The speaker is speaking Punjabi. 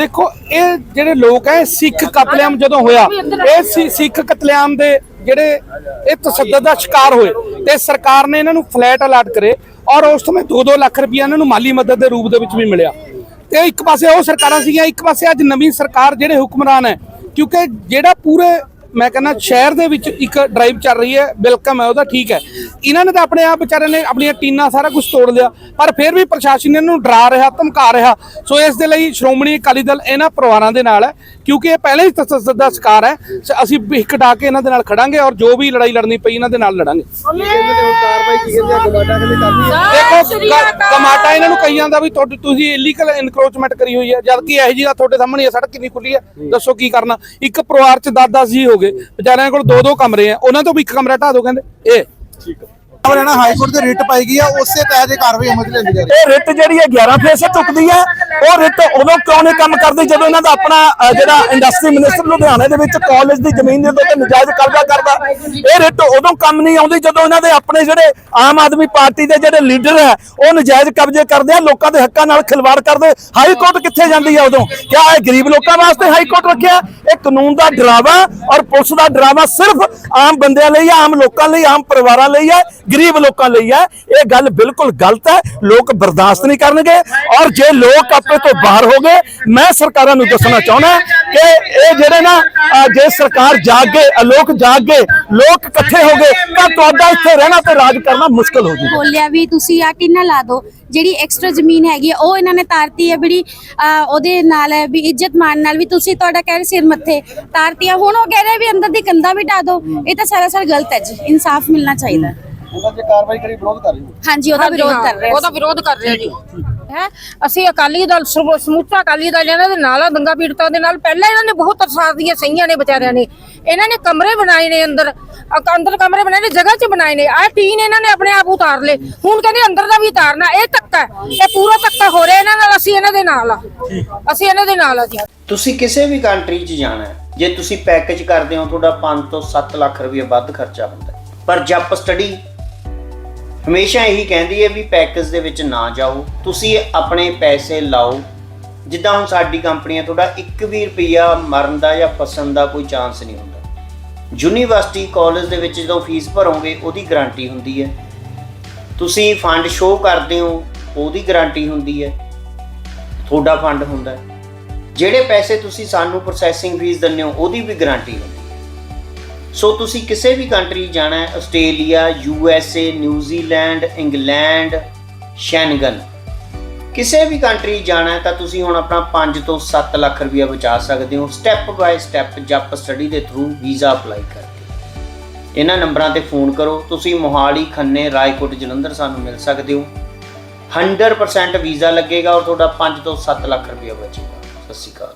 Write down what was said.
ਦੇਖੋ, ਇਹ ਜਿਹੜੇ ਲੋਕ ਹੈ ਸਿੱਖ ਕਤਲੇਆਮ ਜਦੋਂ ਹੋਇਆ, ਇਹ ਸਿੱਖ ਕਤਲੇਆਮ ਦੇ ਜਿਹੜੇ ਇਹ ਤਸੱਦਦ ਦਾ ਸ਼ਿਕਾਰ ਹੋਏ ਤੇ ਸਰਕਾਰ ਨੇ ਇਹਨਾਂ ਨੂੰ ਫਲੈਟ ਅਲਾਟ ਕਰੇ ਔਰ ਉਸ ਸਮੇਂ 2-2 ਲੱਖ ਰੁਪਇਆ ਇਹਨਾਂ ਨੂੰ ਮਾਲੀ ਮਦਦ ਦੇ ਰੂਪ ਦੇ ਵਿੱਚ ਵੀ ਮਿਲਿਆ। ਤੇ ਇੱਕ ਪਾਸੇ ਉਹ ਸਰਕਾਰਾਂ ਸੀਗੀਆਂ, ਇੱਕ ਪਾਸੇ ਅੱਜ ਨਵੀਂ ਸਰਕਾਰ ਜਿਹੜੇ ਹੁਕਮਰਾਨ ਹੈ, ਕਿਉਂਕਿ ਜਿਹੜਾ ਪੂਰੇ, ਮੈਂ ਕਹਿੰਦਾ ਸ਼ਹਿਰ ਦੇ ਵਿੱਚ ਇੱਕ ਡਰਾਈਵ ਚੱਲ ਰਹੀ ਹੈ ਵੈਲਕਮ ਹੈ ਉਹਦਾ ਠੀਕ ਹੈ। ਇਹਨਾਂ ਨੇ ਤਾਂ ਆਪਣੇ ਆਪ ਵਿਚਾਰਿਆਂ ਨੇ ਆਪਣੀਆਂ ਟੀਨਾਂ ਸਾਰਾ ਕੁਝ ਤੋੜ ਲਿਆ ਪਰ ਫਿਰ ਵੀ ਪ੍ਰਸ਼ਾਸਨ ਇਹਨਾਂ ਨੂੰ ਡਰਾ ਰਿਹਾ ਧਮਕਾ ਰਿਹਾ। ਸੋ ਇਸ ਦੇ ਲਈ ਸ਼੍ਰੋਮਣੀ ਅਕਾਲੀ ਦਲ ਇਹਨਾਂ ਪਰਿਵਾਰਾਂ ਦੇ ਨਾਲ ਹੈ ਕਿਉਂਕਿ ਇਹ ਪਹਿਲੇ ਹੀ ਤਸੱਦਦ ਦਾ ਸ਼ਿਕਾਰ ਹੈ। ਸ- ਅਸੀਂ ਹਿੱਕ ਡਾ ਕੇ ਇਹਨਾਂ ਦੇ ਨਾਲ ਖੜਾਂਗੇ ਔਰ ਜੋ ਵੀ ਲੜਾਈ ਲੜਨੀ ਪਈ ਇਹਨਾਂ ਦੇ ਨਾਲ ਲੜਾਂਗੇ। ਆ ਦੇਖੋ ਟਮਾਟਾ ਇਹਨਾਂ ਨੂੰ ਕਹੀ ਜਾਂਦਾ ਵੀ ਤੁਹਾਡੀ ਤੁਸੀਂ ਇਲੀਗਲ ਇਨਕਰੋਚਮੈਂਟ ਕਰੀ ਹੋਈ ਹੈ ਜਦ ਕਿ ਇਹੋ ਜਿਹੀ ਦਾ ਤੁਹਾਡੇ ਸਾਹਮਣੇ ਹੈ, ਸੜਕ ਕਿੰਨੀ ਖੁੱਲੀ ਹੈ ਦੱਸੋ ਕੀ ਕਰਨਾ? ਇੱਕ ਪਰਿਵਾਰ ਚ 10-10 ਜੀ ਹੋ ਗਏ ਵਿਚਾਰਿਆਂ ਕੋਲ ਦੋ ਦੋ ਕਮਰੇ ਆ ਉਹਨਾਂ ਤੋਂ ਵੀ ਇੱਕ ਕਮਰਾ ਢਾ ਦਿਓ ਕਹਿੰਦੇ। ਇਹ стиков. ਹਰਿਆਣਾ ਹਾਈ ਕੋਰਟ ਦੇ ਰਿਟ ਪਾਈ ਗਈ ਆ ਉਸੇ ਤਹਿਤ ਇਹ ਕਾਰਵਾਈ ਅਮਲ 'ਚ ਲੈਂਦੀ ਜਾ ਰਹੀ ਇਹ ਰਿਟ ਜਿਹੜੀ ਹੈ 11 ਫੇਸ ਤੇ ਹੈ। ਉਹ ਰਿਟ ਉਦੋਂ ਕਿਉਂ ਨਹੀਂ ਕੰਮ ਕਰਦੀ ਜਦੋਂ ਇਹਨਾਂ ਦਾ ਆਪਣਾ ਅ, ਜਿਹੜਾ ਇੰਡਸਟਰੀ ਮਿਨਿਸਟਰ ਲੁਧਿਆਣੇ ਦੇ ਵਿੱਚ ਕਾਲਜ ਦੀ ਜ਼ਮੀਨ ਦੇ ਉੱਤੇ ਨਜਾਇਜ਼ ਕਬਜ਼ਾ ਕਰਦਾ। ਇਹ ਰਿਟ ਉਦੋਂ ਕੰਮ ਨਹੀਂ ਆਉਂਦੀ ਜਦੋਂ ਇਹਨਾਂ ਦੇ ਆਪਣੇ ਜਿਹੜੇ ਆਮ ਆਦਮੀ ਪਾਰਟੀ ਦੇ ਜਿਹੜੇ ਲੀਡਰ ਹੈ ਉਹ ਨਜਾਇਜ਼ ਕਬਜ਼ੇ ਕਰਦੇ ਆ ਲੋਕਾਂ ਦੇ ਹੱਕਾਂ ਨਾਲ ਖਿਲਵਾੜ ਕਰਦੇ। ਹਾਈ ਕੋਰਟ ਕਿੱਥੇ ਜਾਂਦੀ ਹੈ ਉਦੋਂ? ਕਿਆ ਇਹ ਗਰੀਬ ਲੋਕਾਂ ਵਾਸਤੇ ਹਾਈ ਕੋਰਟ ਰੱਖਿਆ? ਇਹ ਕਾਨੂੰਨ ਦਾ ਡਰਾਵਾ ਔਰ ਪੁਲਿਸ ਦਾ ਡਰਾਵਾ ਸਿਰਫ ਆਮ ਬੰਦਿਆਂ ਲਈ ਹੈ ਆਮ ਲੋਕਾਂ ਲਈ ਆਮ ਪਰਿਵਾਰਾਂ ਲਈ ਹੈ ਗਰੀਬ ਲੋਕਾਂ ਲਈ ਹੈ। ਇਹ ਗੱਲ ਬਿਲਕੁਲ ਗਲਤ ਹੈ। ਲੋਕ ਬਰਦਾਸ਼ਤ ਨਹੀਂ ਕਰਨਗੇ। ਔਰ ਜੇ ਲੋਕ ਆਪੇ ਤੋਂ ਬਾਹਰ ਹੋ ਗਏ ਮੈਂ ਸਰਕਾਰਾਂ ਨੂੰ ਦੱਸਣਾ ਚਾਹੁੰਦਾ ਕਿ ਇਹ ਜਿਹੜੇ ਨਾ ਜੇ ਸਰਕਾਰ ਜਾਗ ਗਏ ਲੋਕ ਜਾਗ ਗਏ ਲੋਕ ਇਕੱਠੇ ਹੋ ਗਏ ਤਾਂ ਤੁਹਾਡਾ ਇੱਥੇ ਰਹਿਣਾ ਤੇ ਰਾਜ ਕਰਨਾ ਮੁਸ਼ਕਲ ਹੋ ਜਾਊਗਾ। ਬੋਲਿਆ ਵੀ ਤੁਸੀਂ ਆ ਕਿੰਨਾ ਲਾ ਦੋ। ਜਿਹੜੀ ਐਕਸਟਰਾ ਜ਼ਮੀਨ ਹੈਗੀ ਹੈ, ਉਹ ਇਹਨਾਂ ਨੇ ਤਾਰਤੀ ਹੈ ਬੜੀ ਉਹਦੇ ਨਾਲ ਹੈ ਵੀ ਇੱਜ਼ਤ ਮਾਨ ਨਾਲ ਵੀ ਤੁਸੀਂ ਤੁਹਾਡਾ ਕਹਿ ਰਹੇ ਸਿਰ ਮੱਥੇ। ਤਾਰਤੀ ਹੈ ਹੁਣ ਉਹ ਕਹਿ ਰਹੇ ਵੀ ਅੰਦਰ ਦੀ ਕੰਧਾਂ ਵੀ ਢਾ ਦਿਓ ਇਹ ਤਾਂ ਸਾਰਾ ਸਰਾਸਰ ਗਲਤ ਹੈ ਜੀ। ਇਨਸਾਫ ਮਿਲਣਾ ਚਾਹੀਦਾ ਉਹਦਾ ਜੇ ਕਾਰਵਾਈ ਕਰੀ ਵਿਰੋਧ ਕਰ ਰਹੀ ਹੈ? ਹਾਂਜੀ ਉਹਦਾ ਵਿਰੋਧ ਕਰ ਰਹੇ ਉਹਦਾ ਵਿਰੋਧ ਕਰ ਰਹੇ ਜੀ। ਹੈ ਅਸੀਂ ਅਕਾਲੀ ਦਲ ਸਮੂ- ਸਮੁੱਚਾ ਅਕਾਲੀ ਦਲ ਇਹਨਾਂ ਦੇ ਨਾਲ ਆ ਦੰਗਾ ਪੀੜਤਾਂ ਦੇ ਨਾਲ। ਪਹਿਲਾਂ ਇਹਨਾਂ ਨੇ ਬਹੁਤ ਤਰਸਾਰ ਦੀਆਂ ਸਹੀਆਂ ਨੇ ਵਿਚਾਰਿਆਂ ਨੇ। ਇਹਨਾਂ ਨੇ ਕਮਰੇ ਬਣਾਏ ਨੇ ਅੰਦਰ। ਅਕ- ਅੰਦਰ ਕਮਰੇ ਬਣਾਏ ਨੇ ਜਗ੍ਹਾ 'ਚ ਬਣਾਏ ਨੇ। ਆਹ ਟੀਨ ਇਹਨਾਂ ਨੇ ਆਪਣੇ ਆਪ ਉਤਾਰ ਲਏ। ਹੁਣ ਕਹਿੰਦੇ ਅੰਦਰ ਦਾ ਵੀ ਉਤਾਰਨਾ ਇਹ ਧੱਕਾ ਹੈ। ਇਹ ਪੂਰਾ ਧੱਕਾ ਹੋ ਰਿਹਾ ਇਹਨਾਂ ਨਾਲ ਅਸੀਂ ਇਹਨਾਂ ਦੇ ਨਾਲ ਆ। ਅਸੀਂ ਇਹਨਾਂ ਦੇ ਨਾਲ ਆ ਜੀ। ਤੁਸੀਂ ਕਿਸੇ ਵੀ ਕੰਟਰੀ 'ਚ ਜਾਣਾ ਹੈ ਜੇ ਤੁਸੀਂ ਪੈਕੇਜ ਕਰਦੇ ਹੋ ਤੁਹਾਡਾ 5 ਤੋਂ 7 ਲੱਖ ਰੁਪਏ ਵੱਧ ਖਰਚਾ ਹੁੰਦਾ ਹੈ। ਪਰ ਜੱਪ ਸਟੱਡੀ ਹਮੇਸ਼ਾ ਇਹੀ ਕਹਿੰਦੀ ਹੈ ਵੀ ਪੈਕੇਜ ਦੇ ਵਿੱਚ ਨਾ ਜਾਓ। ਤੁਸੀਂ ਆਪਣੇ ਪੈਸੇ ਲਾਓ। ਜਿੱਦਾਂ ਹੁਣ ਸਾਡੀ ਕੰਪਨੀਆਂ ਤੁਹਾਡਾ 1 ਵੀ ਰੁਪਿਆ ਮਰਨ ਦਾ ਜਾਂ ਫਸਣ ਦਾ ਕੋਈ ਚਾਂਸ ਨਹੀਂ ਹੁੰਦਾ। ਯੂਨੀਵਰਸਿਟੀ ਕਾਲਜ ਦੇ ਵਿੱਚ ਜਦੋਂ ਫੀਸ ਭਰੋਗੇ, ਉਹਦੀ ਗਾਰੰਟੀ ਹੁੰਦੀ ਹੈ। ਤੁਸੀਂ ਫੰਡ ਸ਼ੋਅ ਕਰਦੇ ਹੋ, ਉਹਦੀ ਗਾਰੰਟੀ ਹੁੰਦੀ ਹੈ। ਤੁਹਾਡਾ ਫੰਡ ਹੁੰਦਾ ਜਿਹੜੇ ਪੈਸੇ ਤੁਸੀਂ ਸਾਨੂੰ ਪ੍ਰੋਸੈਸਿੰਗ ਫੀਸ ਦਿੰਦੇ ਹੋ, ਉਹਦੀ ਵੀ ਗਾਰੰਟੀ ਹੁੰਦੀ ਸੋ ਤੁਸੀਂ ਕਿਸੇ ਵੀ ਕੰਟਰੀ ਜਾਣਾ ਹੈ, Australia, U S A, New Zealand, England, Schengen. ਕਿਸੇ ਵੀ ਕੰਟਰੀ ਜਾਣਾ ਹੈ ਤਾਂ ਤੁਸੀਂ ਹੁਣ ਆਪਣਾ 5 ਤੋਂ 7 ਲੱਖ ਰੁਪਇਆ ਬਚਾ ਸਕਦੇ ਹੋ ਸਟੈਪ ਬਾਏ ਸਟੈਪ ਜੱਪ ਸਟੱਡੀ ਦੇ ਥਰੂ ਵੀਜ਼ਾ ਅਪਲਾਈ ਕਰਕੇ। ਇਹਨਾਂ ਨੰਬਰਾਂ ਤੇ ਫੋਨ ਕਰੋ, ਤੁਸੀਂ ਮੋਹਾਲੀ, ਖੰਨੇ, ਰਾਏਕੋਟ, ਜਲੰਧਰ ਸਾਨੂੰ ਮਿਲ ਸਕਦੇ ਹੋ। 100% ਵੀਜ਼ਾ ਲੱਗੇਗਾ ਔਰ ਤੁਹਾਡਾ 5 ਤੋਂ 7 ਲੱਖ ਰੁਪਇਆ ਬਚੇਗਾ। ਸਤਿ ਸ਼੍ਰੀ ਅਕਾਲ।